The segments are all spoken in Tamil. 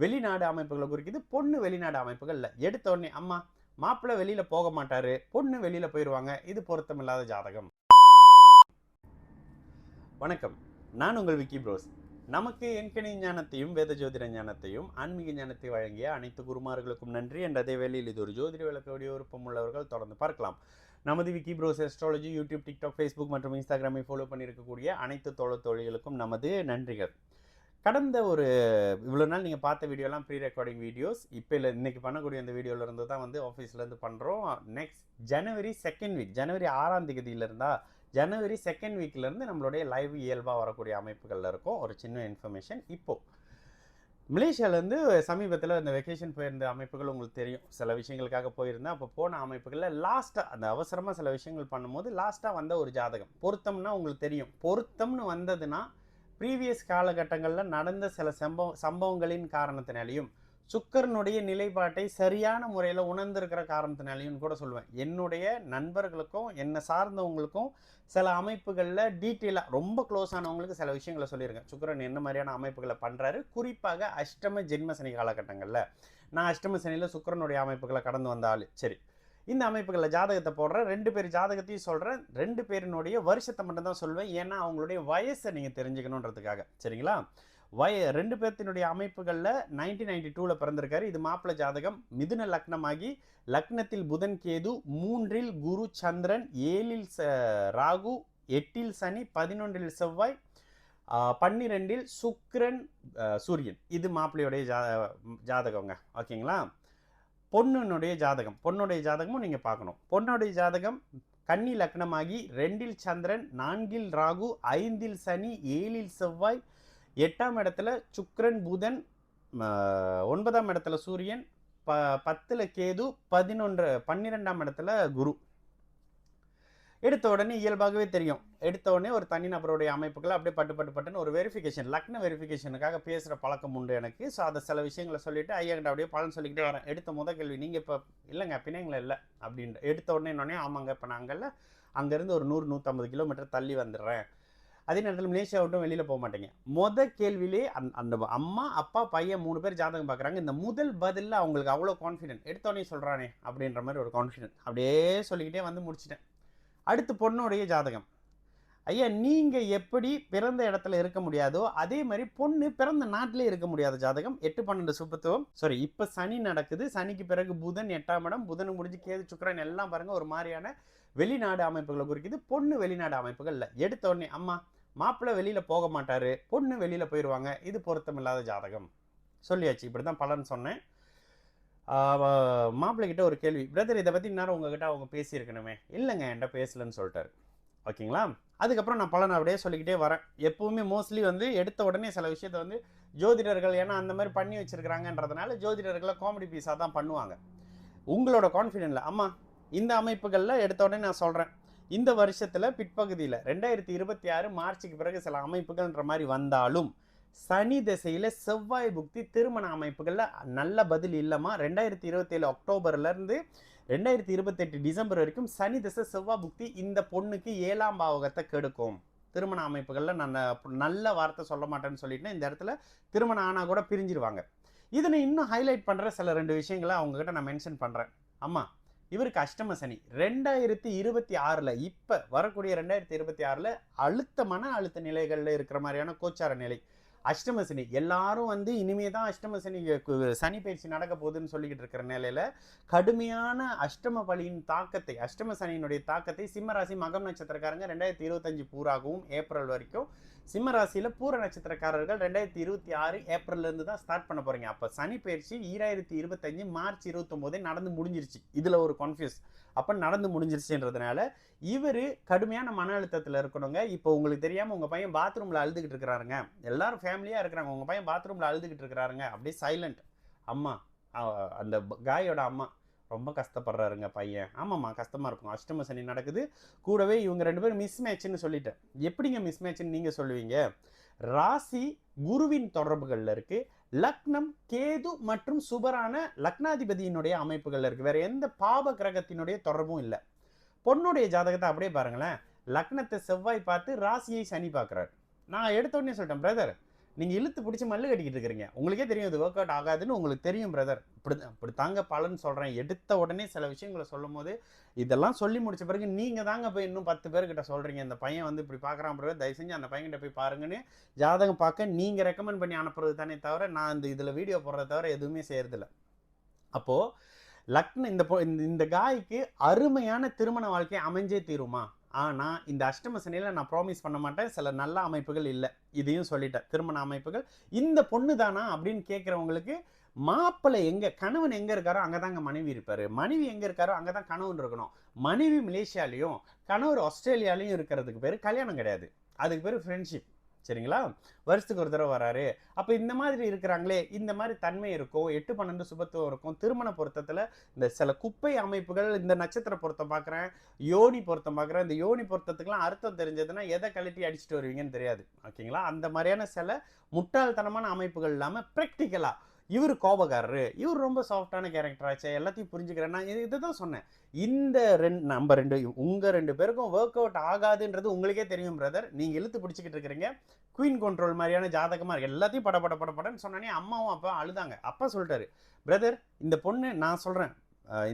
வெளிநாடு அமைப்புகளை குறிக்குது பொண்ணு வெளிநாடு அமைப்புகள் இல்லை. எடுத்த உடனே அம்மா மாப்பிள்ளை வெளியில போக மாட்டாரு பொண்ணு வெளியில போயிடுவாங்க இது பொருத்தமில்லாத ஜாதகம். வணக்கம். நான் உங்கள் விக்கி ப்ரோஸ். நமக்கு எண்கணி ஞானத்தையும் வேத ஜோதிட ஞானத்தையும் ஆன்மீக ஞானத்தை வழங்கிய அனைத்து குருமார்களுக்கும் நன்றி. என்ற அதே வேளையில் இது ஒரு ஜோதிட விளக்கவுடைய விருப்பம் உள்ளவர்கள் தொடர்ந்து பார்க்கலாம். நமது Vicky bros astrology YouTube TikTok Facebook மற்றும் இன்ஸ்டாகிராமை ஃபாலோ பண்ணியிருக்கக்கூடிய அனைத்து தோழ தோழிகளுக்கும் நமது நன்றிகள். கடந்த ஒரு இவ்வளோ நாள் நீங்கள் பார்த்த வீடியோலாம் ப்ரீ ரெக்கார்டிங் வீடியோஸ் இப்போ இல்லை இன்றைக்கி பண்ணக்கூடிய அந்த வீடியோவிலேருந்து தான் வந்து ஆஃபீஸ்லேருந்து பண்ணுறோம் நெக்ஸ்ட் ஜனவரி செகண்ட் வீக் ஜனவரி ஆறாம் தேதியிலேருந்தா ஜனவரி செகண்ட் வீக்லேருந்து நம்மளுடைய லைவ் இயல்பாக வரக்கூடிய அமைப்புகளில் இருக்கும். ஒரு சின்ன இன்ஃபர்மேஷன் இப்போது மலேசியாவிலேருந்து சமீபத்தில் இந்த வெக்கேஷன் போயிருந்த அமைப்புகள் உங்களுக்கு தெரியும். சில விஷயங்களுக்காக போயிருந்தேன். அப்போ போன அமைப்புகளில் லாஸ்ட்டாக அந்த அவசரமாக சில விஷயங்கள் பண்ணும்போது லாஸ்ட்டாக வந்த ஒரு ஜாதகம். பொருத்தம்னா உங்களுக்கு தெரியும். பொருத்தம்னு வந்ததுன்னா ப்ரீவியஸ் காலகட்டங்களில் நடந்த சில சம்பவ சம்பவங்களின் காரணத்தினாலையும் சுக்கரனுடைய நிலைப்பாட்டை சரியான முறையில் உணர்ந்திருக்கிற காரணத்தினாலையும் கூட சொல்லுவேன். என்னுடைய நண்பர்களுக்கும் என்னை சார்ந்தவங்களுக்கும் சில அமைப்புகளில் டீட்டெயிலாக ரொம்ப க்ளோஸ் ஆனவங்களுக்கு சில விஷயங்களை சொல்லியிருக்கேன். சுக்கரன் என்ன மாதிரியான அமைப்புகளை பண்ணுறாரு குறிப்பாக அஷ்டம ஜென்ம சனி காலகட்டங்களில். நான் அஷ்டம சனியில் சுக்கரனுடைய அமைப்புகளை கடந்து வந்தாலும் சரி. இந்த அமைப்புகளில் ஜாதகத்தை போடுறேன். ரெண்டு பேர் ஜாதகத்தையும் சொல்கிறேன் ரெண்டு பேரினுடைய வருஷத்தை மட்டும்தான் சொல்வேன். ஏன்னா அவங்களுடைய வயசை நீங்கள் தெரிஞ்சுக்கணுன்றதுக்காக. சரிங்களா? வய ரெண்டு பேர்த்தினுடைய அமைப்புகளில் நைன்டீன் நைன்டி டூவில் பிறந்திருக்காரு. இது மாப்பிள ஜாதகம். மிதுன லக்னமாகி லக்னத்தில் புதன் கேது மூன்றில் குரு சந்திரன் ஏழில் ச ராகு எட்டில் சனி பதினொன்றில் செவ்வாய் பன்னிரெண்டில் சுக்ரன் சூரியன். இது மாப்பிள்ளையுடைய ஜா ஜாதகங்க. ஓகேங்களா? பொண்ணுனுடைய ஜாதகம். பொண்ணுடைய ஜாதகமும் நீங்கள் பார்க்கணும். பொண்ணுடைய ஜாதகம் கன்னி லக்னமாகி ரெண்டில் சந்திரன் நான்கில் ராகு ஐந்தில் சனி ஏழில் செவ்வாய் எட்டாம் இடத்துல சுக்ரன் புதன் ஒன்பதாம் இடத்துல சூரியன் ப பத்தில் கேது பதினொன்று பன்னிரெண்டாம் இடத்துல குரு. எடுத்த உடனே இயல்பாகவே தெரியும். எடுத்த உடனே ஒரு தனிநபருடைய அமைப்புகளை அப்படியே பட்டு பட்டு பட்டுன்னு ஒரு வெரிஃபிகேஷன் லக்ன வெரிஃபிகேஷனுக்காக பேசுகிற பழக்கம் உண்டு எனக்கு. ஸோ அதை சில விஷயங்களை சொல்லிட்டு ஐயாக்கிட்ட அப்படியே பலன் சொல்லிக்கிட்டே வரேன். எடுத்த முத கேள்வி நீங்கள் இப்போ இல்லைங்க பிணைங்கள இல்லை. அப்படின்ட்டு எடுத்த உடனே என்னோடனே ஆமாங்க இப்போ நாங்கள்ல அங்கேருந்து ஒரு நூறு நூற்றம்பது கிலோமீட்டர் தள்ளி வந்துடுறேன். அதே நேரத்தில் மலேசியா விட்டும் வெளியில் போக மாட்டேங்க. முத கேள்வியிலே அந்த அந்த அம்மா அப்பா பையன் மூணு பேர் ஜாதகம் பார்க்குறாங்க இந்த முதல் பதிலில் அவங்களுக்கு அவ்வளோ கான்ஃபிடென்ட் எடுத்தோடனே சொல்கிறானே அப்படின்ற மாதிரி ஒரு கான்ஃபிடென்ட் அப்படியே சொல்லிக்கிட்டே வந்து முடிச்சிட்டேன். அடுத்து பொண்ணுடைய ஜாதகம். ஐயா நீங்கள் எப்படி பிறந்த இடத்துல இருக்க முடியாதோ அதே மாதிரி பொண்ணு பிறந்த நாட்டிலே இருக்க முடியாத ஜாதகம். எட்டு பன்னெண்டு சுபத்துவம். சாரி இப்போ சனி நடக்குது. சனிக்கு பிறகு புதன் எட்டாம் இடம். புதன் முடிஞ்சு கேது சுக்கரன் எல்லாம் பாருங்கள் ஒரு மாதிரியான வெளிநாடு அமைப்புகளை குறிக்குது. பொண்ணு வெளிநாடு அமைப்புகள் இல்லை. எடுத்த உடனே அம்மா மாப்பிள்ளை வெளியில் போக மாட்டார். பொண்ணு வெளியில் போயிடுவாங்க இது பொருத்தமில்லாத ஜாதகம். சொல்லியாச்சு. இப்படி தான் பலன் சொன்னேன். மாப்பிள்ளைகிட்ட ஒரு கேள்வி பிரதர் இதை பற்றி நேரம் உங்ககிட்ட அவங்க பேசியிருக்கணுமே? இல்லைங்க என்கிட்ட பேசலன்னு சொல்லிட்டாரு. ஓகேங்களா? அதுக்கப்புறம் நான் பலன் அப்படியே சொல்லிக்கிட்டே வரேன். எப்பவுமே மோஸ்ட்லி வந்து எடுத்த உடனே சில விஷயத்த வந்து ஜோதிடர்கள் ஏன்னா அந்த மாதிரி பண்ணி வச்சிருக்கிறாங்கன்றதுனால ஜோதிடர்களை காமெடி பீஸாக தான் பண்ணுவாங்க. உங்களோட கான்ஃபிடென்ட்ல அம்மா இந்த அமைப்புகளில் எடுத்த உடனே நான் சொல்கிறேன் இந்த வருஷத்தில் பிற்பகுதியில் ரெண்டாயிரத்தி இருபத்தி ஆறு மார்ச்சுக்கு பிறகு சில அமைப்புகள்ன்ற மாதிரி வந்தாலும் சனி திசையில் செவ்வாய் புக்தி திருமண அமைப்புகளில் நல்ல பதில் இல்லைம்மா. ரெண்டாயிரத்தி இருபத்தேழு அக்டோபர்லேருந்து ரெண்டாயிரத்தி இருபத்தெட்டு டிசம்பர் வரைக்கும் சனி திசை செவ்வாய் புக்தி இந்த பொண்ணுக்கு ஏழாம் பாவகத்தை கெடுக்கும். திருமண அமைப்புகளில் நான் நல்ல வார்த்தை சொல்ல மாட்டேன்னு சொல்லிட்டுனா இந்த இடத்துல திருமணம் ஆனால் கூட பிரிஞ்சிருவாங்க. இதனை இன்னும் ஹைலைட் பண்ணுற சில ரெண்டு விஷயங்களை அவங்ககிட்ட நான் மென்ஷன் பண்ணுறேன் அம்மா இவருக்கு அஷ்டம சனி. ரெண்டாயிரத்தி இருபத்தி ஆறில் இப்போ வரக்கூடிய ரெண்டாயிரத்தி இருபத்தி ஆறில் அழுத்த மன அழுத்த நிலைகளில் இருக்கிற மாதிரியான கோச்சார நிலை. அஷ்டம சனி எல்லாரும் வந்து இனிமே தான் அஷ்டம சனி சனி பயிற்சி நடக்க போகுதுன்னு சொல்லிக்கிட்டு இருக்கிற நிலையில கடுமையான அஷ்டம பலியின் தாக்கத்தை அஷ்டம சனியினுடைய தாக்கத்தை சிம்மராசி மகம் நட்சத்திரக்காரங்க ரெண்டாயிரத்தி இருபத்தஞ்சு பூராகவும் ஏப்ரல் வரைக்கும் சிம்ம ராசியில் பூர நட்சத்திரக்காரர்கள் ரெண்டாயிரத்தி இருபத்தி ஆறு ஏப்ரல்லேருந்து தான் ஸ்டார்ட் பண்ண போகிறீங்க அப்போ சனி பயிற்சி ஈராயிரத்தி இருபத்தஞ்சு மார்ச் இருபத்தொம்போதே நடந்து முடிஞ்சிருச்சு. இதில் ஒரு கன்ஃபியூஸ் அப்போ நடந்து முடிஞ்சிருச்சுன்றதுனால இவர் கடுமையான மன அழுத்தத்தில் இருக்கணுங்க. இப்போ உங்களுக்கு தெரியாமல் உங்கள் பையன் பாத்ரூமில் அழுதுகிட்டு இருக்கிறாருங்க. எல்லாரும் ஃபேமிலியாக இருக்கிறாங்க. உங்கள் பையன் பாத்ரூமில் அழுதுகிட்டு இருக்கிறாருங்க. அப்படியே சைலண்ட் அம்மா அந்த காயோட அம்மா ரொம்ப கஷ்டப்படுறாருங்க பையன். ஆமாம்மா கஷ்டமாக இருக்கும். அஷ்டம சனி நடக்குது. கூடவே இவங்க ரெண்டு பேரும் மிஸ் மேட்ச்னு சொல்லிட்டேன். எப்படிங்க மிஸ் மேட்ச்னு நீங்கள் சொல்லுவீங்க? ராசி குருவின் தொடர்புகளில் இருக்குது லக்னம் கேது மற்றும் சுபரான லக்னாதிபதியினுடைய அமைப்புகளில் இருக்குது வேறு எந்த பாப கிரகத்தினுடைய தொடர்பும் இல்லை. பொண்ணுடைய ஜாதகத்தை அப்படியே பாருங்களேன். லக்னத்தை செவ்வாய் பார்த்து ராசியை சனி பார்க்குறாரு. நான் எடுத்தோடனே சொல்லிட்டேன் பிரதர் நீங்கள் இழுத்து பிடிச்சி மல்லு கட்டிக்கிட்டு இருக்கிறீங்க. உங்களுக்கே தெரியும் இது ஒர்க் அவுட் ஆகாதுன்னு உங்களுக்கு தெரியும் பிரதர் இப்படி இப்படி தாங்க பலன் சொல்கிறேன் எடுத்த உடனே சில விஷயங்களை சொல்லும் போது இதெல்லாம் சொல்லி முடித்த பிறகு நீங்கள் தாங்க போய் இன்னும் பத்து பேர்கிட்ட சொல்கிறீங்க இந்த பையன் வந்து இப்படி பார்க்குறான் பிறகு தயவு செஞ்சு அந்த பையன்கிட்ட போய் பாருங்கன்னு ஜாதகம் பார்க்க நீங்கள் ரெக்கமெண்ட் பண்ணி அனுப்புறது தானே தவிர நான் இந்த இதில் வீடியோ போடுறத தவிர எதுவுமே செய்கிறதில்ல அப்போது லக்ன இந்த பொ- இந்த- இந்த காய்க்கு அருமையான திருமண வாழ்க்கை அமைஞ்சே தீருமா? ஆனால் இந்த அஷ்டம சனியில் நான் ப்ராமிஸ் பண்ண மாட்டேன். சில நல்ல அமைப்புகள் இல்லை. இதையும் சொல்லிட்டேன். திருமண அமைப்புகள் இந்த பொண்ணு தானா அப்படின்னு கேட்குறவங்களுக்கு மாப்பிள்ளை எங்கே கணவன் எங்கே இருக்காரோ அங்கே தாங்க மனைவி இருப்பார். மனைவி எங்கே இருக்காரோ அங்கே தான் கணவன் இருக்கணும். மனைவி மலேசியாலேயும் கணவர் ஆஸ்திரேலியாலையும் இருக்கிறதுக்கு பேர் கல்யாணம் கிடையாது. அதுக்கு பேர் ஃப்ரெண்ட்ஷிப் சரிங்களா? வருஷத்துக்கு ஒரு தடவை வராரு. அப்போ இந்த மாதிரி இருக்கிறாங்களே இந்த மாதிரி தன்மை இருக்கும் எட்டு பன்னெண்டு சுபத்துவம் இருக்கும். திருமண பொருத்தத்தில் இந்த சில குப்பை அமைப்புகள் இந்த நட்சத்திர பொருத்தம் பார்க்குறேன் யோனி பொருத்தம் பார்க்குறேன் இந்த யோனி பொருத்தத்துக்குலாம் அர்த்தம் தெரிஞ்சதுன்னா எதை கழட்டி அடிச்சுட்டு வருவீங்கன்னு தெரியாது. ஓகேங்களா? அந்த மாதிரியான சில முட்டாள்தனமான அமைப்புகள் இல்லாமல் ப்ராக்டிக்கலாக இவர் கோபக்காரரு. இவர் ரொம்ப சாஃப்டான கேரக்டர் ஆச்சு எல்லாத்தையும் புரிஞ்சுக்கிறேன் நான் தான் சொன்னேன். இந்த ரெண்டு நம்ம ரெண்டு உங்கள் ரெண்டு பேருக்கும் ஒர்க் அவுட் ஆகாதுன்றது உங்களுக்கே தெரியும் பிரதர் நீங்கள் இழுத்து பிடிச்சிக்கிட்டு இருக்கிறீங்க. குயின் கண்ட்ரோல் மாதிரியான ஜாதகமாக இருக்குது எல்லாத்தையும் பட பட பட படன்னு சொன்னோன்னே அம்மாவும் அப்பா அழுதாங்க. அப்பா சொல்லிட்டாரு பிரதர் இந்த பொண்ணு நான் சொல்கிறேன்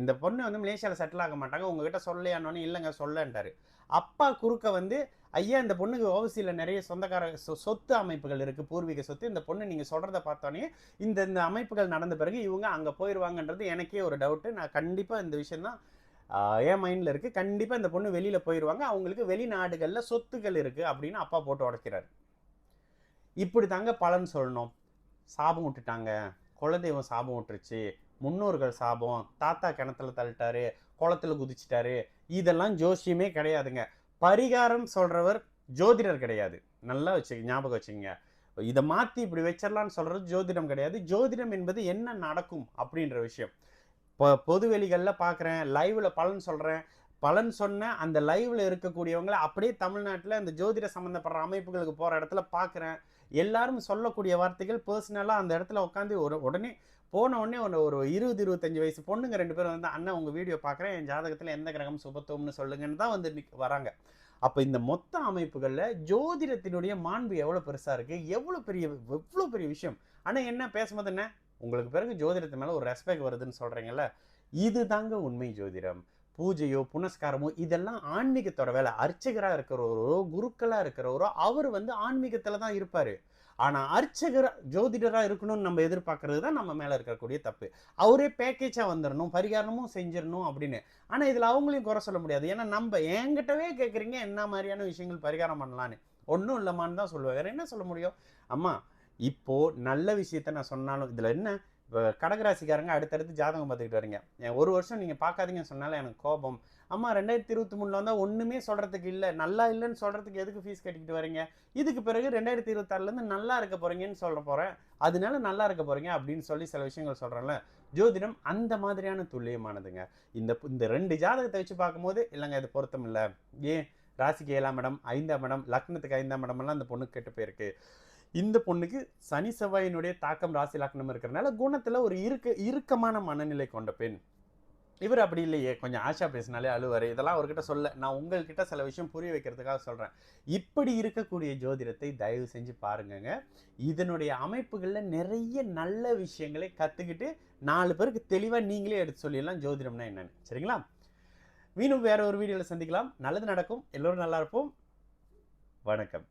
இந்த பொண்ணு வந்து மலேசியாவில் செட்டில் ஆக மாட்டாங்க. உங்ககிட்ட சொல்லலையானோன்னு இல்லைங்க சொல்லன்ட்டாரு. அப்பா குறுக்க வந்து ஐயா இந்த பொண்ணுக்கு ஓவசியில் நிறைய சொந்தக்கார சொ- சொத்து அமைப்புகள் இருக்குது பூர்வீக சொத்து. இந்த பொண்ணு நீங்கள் சொல்கிறத பார்த்தோன்னே இந்த இந்த அமைப்புகள் நடந்த பிறகு இவங்க அங்கே போயிடுவாங்கன்றது எனக்கே ஒரு டவுட்டு. நான் கண்டிப்பாக இந்த விஷயந்தான் என் மைண்டில் இருக்குது கண்டிப்பாக இந்த பொண்ணு வெளியில் போயிடுவாங்க அவங்களுக்கு வெளிநாடுகளில் சொத்துக்கள் இருக்குது அப்படின்னு அப்பா போட்டு உடைக்கிறாரு. இப்படி தாங்க பலன் சொல்லணும். சாபம் விட்டுட்டாங்க. குலதெய்வம் சாபம் விட்டுருச்சு. முன்னோர்கள் சாபம். தாத்தா கிணத்துல தள்ளிட்டாரு. குளத்துல குதிச்சிட்டாரு. இதெல்லாம் ஜோசியமே கிடையாதுங்க. பரிகாரம் சொல்கிறவர் ஜோதிடர் கிடையாது. நல்லா வச்சு ஞாபகம் வச்சுங்க இதை மாற்றி இப்படி வச்சிடலான்னு சொல்கிறது ஜோதிடம் கிடையாது. ஜோதிடம் என்பது என்ன நடக்கும் அப்படின்ற விஷயம். இப்போ பொதுவெளிகளில் பார்க்குறேன் லைவில் பலன் சொல்கிறேன் பலன் சொன்ன அந்த லைவில் இருக்கக்கூடியவங்களை அப்படியே தமிழ்நாட்டில் அந்த ஜோதிட சம்மந்தப்படுற அமைப்புகளுக்கு போகிற இடத்துல பார்க்குறேன் எல்லாரும் சொல்லக்கூடிய வார்த்தைகள் பர்சனலாக அந்த இடத்துல உட்காந்து ஒரு உடனே போன உடனே ஒன்று ஒரு இருபது இருபத்தஞ்சு வயசு பொண்ணுங்க ரெண்டு பேரும் வந்து அண்ணன் உங்கள் வீடியோ பார்க்குறேன். என் ஜாதகத்தில் எந்த கிரகம் சுபத்துவம்னு சொல்லுங்கன்னு தான் வந்து வராங்க. அப்போ இந்த மொத்த அமைப்புகளில் ஜோதிடத்தினுடைய மாண்பு எவ்வளோ பெருசாக இருக்குது எவ்வளோ பெரிய எவ்வளோ பெரிய விஷயம்? ஆனால் என்ன பேசும்போது என்ன? உங்களுக்கு பிறகு ஜோதிடத்து மேலே ஒரு ரெஸ்பெக்ட் வருதுன்னு சொல்கிறீங்கல்ல இது தாங்க உண்மை ஜோதிடம். பூஜையோ புனஸ்காரமோ இதெல்லாம் ஆன்மீகத்தோட வேலை. அர்ச்சகராக இருக்கிறவரோ குருக்களாக இருக்கிறவரோ அவர் வந்து ஆன்மீகத்தில் தான் இருப்பார். ஆனால் அர்ச்சகர் ஜோதிடராக இருக்கணும்னு நம்ம எதிர்பார்க்கறது தான் நம்ம மேலே இருக்கக்கூடிய தப்பு. அவரே பேக்கேஜாக வந்துடணும் பரிகாரமும் செஞ்சிடணும் அப்படின்னு. ஆனால் இதில் அவங்களையும் குறை சொல்ல முடியாது. ஏன்னா நம்ம என்கிட்டவே கேட்குறீங்க என்ன மாதிரியான விஷயங்கள் பரிகாரம் பண்ணலான்னு ஒன்றும் இல்லைம்மான்னு தான் சொல்லுவேன் வேறு என்ன சொல்ல முடியும்? அம்மா இப்போ நல்ல விஷயத்த நான் சொன்னாலும் இதில் என்ன? இப்போ கடகராசிக்காரங்க அடுத்தடுத்து ஜாதகம் பார்த்துக்கிட்டு வரீங்க என் ஒரு வருஷம் நீங்கள் பார்க்காதீங்கன்னு சொன்னாலும் எனக்கு கோபம். அம்மா ரெண்டாயிரத்தி இருபத்தி மூணில் வந்தால் ஒன்றுமே சொல்கிறதுக்கு இல்லை. நல்லா இல்லைன்னு சொல்கிறதுக்கு எதுக்கு ஃபீஸ் கட்டிக்கிட்டு வரீங்க இதுக்கு பிறகு ரெண்டாயிரத்தி இருபத்தாறுலேருந்து நல்லா இருக்க போகிறீங்கன்னு சொல்ல போகிறேன் அதனால நல்லா இருக்க போகிறீங்க அப்படின்னு சொல்லி சில விஷயங்கள் சொல்கிறேன்ல ஜோதிடம் அந்த மாதிரியான துல்லியமானதுங்க. இந்த இந்த ரெண்டு ஜாதகத்தை வச்சு பார்க்கும்போது இல்லைங்க இது பொருத்தம் இல்லை. ஏன்? ராசிக்கு ஏழாம் இடம் ஐந்தாம் இடம் லக்னத்துக்கு ஐந்தாம் இடமெல்லாம் அந்த பொண்ணுக்கு கெட்டு போயிருக்கு. இந்த பொண்ணுக்கு சனி செவ்வாயினுடைய தாக்கம் ராசி லக்னம் இருக்கிறனால குணத்தில் ஒரு இருக்க இறுக்கமான மனநிலை கொண்ட பெண். இவர் அப்படி இல்லையே. கொஞ்சம் ஆஷா பேசினாலே அழுவார். இதெல்லாம் அவர்கிட்ட சொல்ல. நான் உங்கள்கிட்ட சில விஷயம் புரிய வைக்கிறதுக்காக சொல்கிறேன் இப்படி இருக்கக்கூடிய ஜோதிடத்தை தயவு செஞ்சு பாருங்கங்க. இதனுடைய அமைப்புகளில் நிறைய நல்ல விஷயங்களை கற்றுக்கிட்டு நாலு பேருக்கு தெளிவாக நீங்களே எடுத்து சொல்லிடலாம். ஜோதிடம்னா என்னன்னு. சரிங்களா? மீண்டும் வேற ஒரு வீடியோவில் சந்திக்கலாம். நல்லது நடக்கும். எல்லோரும் நல்லா இருப்போம். வணக்கம்.